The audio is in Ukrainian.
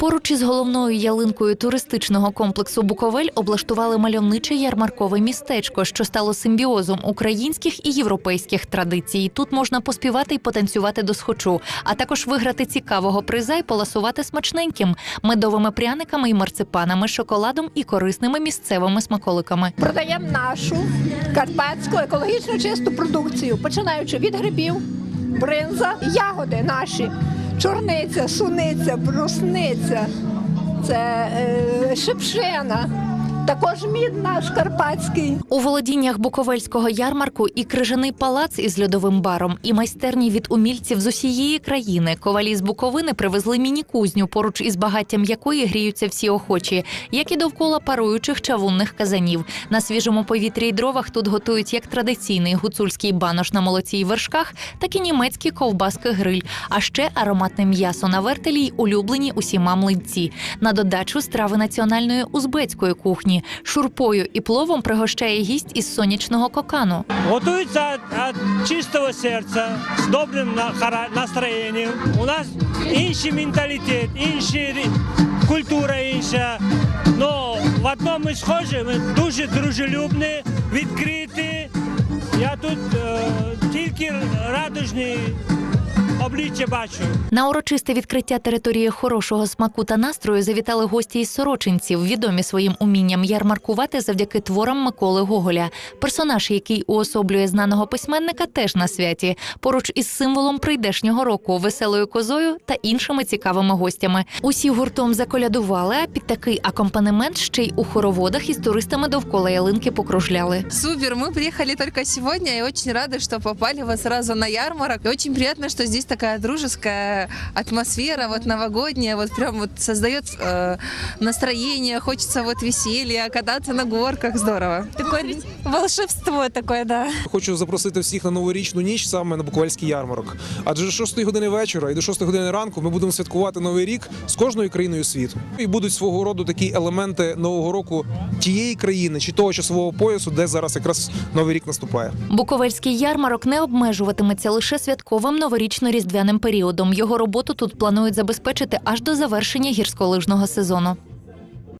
Поруч із головною ялинкою туристичного комплексу Буковель облаштували мальовниче ярмаркове містечко, що стало симбіозом українських і європейських традицій. Тут можна поспівати і потанцювати до схочу, а також виграти цікавого приза і поласувати смачненьким медовими пряниками і марципанами, шоколадом і корисними місцевими смаколиками. Продаємо нашу карпатську екологічно чисту продукцію, починаючи від грибів, бринза, ягоди наші, чорниця, суниця, брусниця, це е, шипшина, також мід наш карпатський. У володіннях Буковельського ярмарку і крижаний палац із льодовим баром, і майстерні від умільців з усієї країни. Ковалі з Буковини привезли міні-кузню, поруч із багаттям якої гріються всі охочі, як і довкола паруючих чавунних казанів. На свіжому повітрі й дровах тут готують як традиційний гуцульський банош на молоці й вершках, так і німецький ковбаски гриль, а ще ароматне м'ясо на вертелі й улюблені усіма млинці. На додачу страви національної узбецької кухні. Шурпою і пловом пригощає гість із сонячного кокану. Готується від чистого серця, з добрим настроєнням. У нас інший менталітет, інша культура інша. Но в одному схожі, ми дуже дружелюбні, відкриті. Я тут е, тільки радужні обличчя бачу. На урочисте відкриття території хорошого смаку та настрою завітали гості із сорочинців, відомі своїм умінням ярмаркувати завдяки творам Миколи Гоголя. Персонаж, який уособлює знаного письменника, теж на святі, поруч із символом прийдешнього року, веселою козою та іншими цікавими гостями. Усі гуртом заколядували, а під такий акомпанемент ще й у хороводах із туристами довкола ялинки покружляли. Супер, мы приехали только сегодня и очень рады, что попали вот сразу на ярмарок. И очень приятно, что здесь такая дружеская атмосфера, вот новогодняя, вот прям вот создает э, настроение, хочется вот веселья, кататься на горках, здорово. Такое волшебство такое, да. Хочу запросити всіх на новорічну ніч саме на Буковельський ярмарок. Адже з 6 години вечора і до 6 години ранку ми будемо святкувати новий рік з кожною країною світу. І будуть свого роду такі елементи нового року тієї країни чи того часового поясу, де зараз якраз новий рік наступає. Буковельський ярмарок не обмежуватиметься лише святковим новорічно-різдвяним періодом. Його роботу тут планують забезпечити аж до завершення гірськолижного сезону.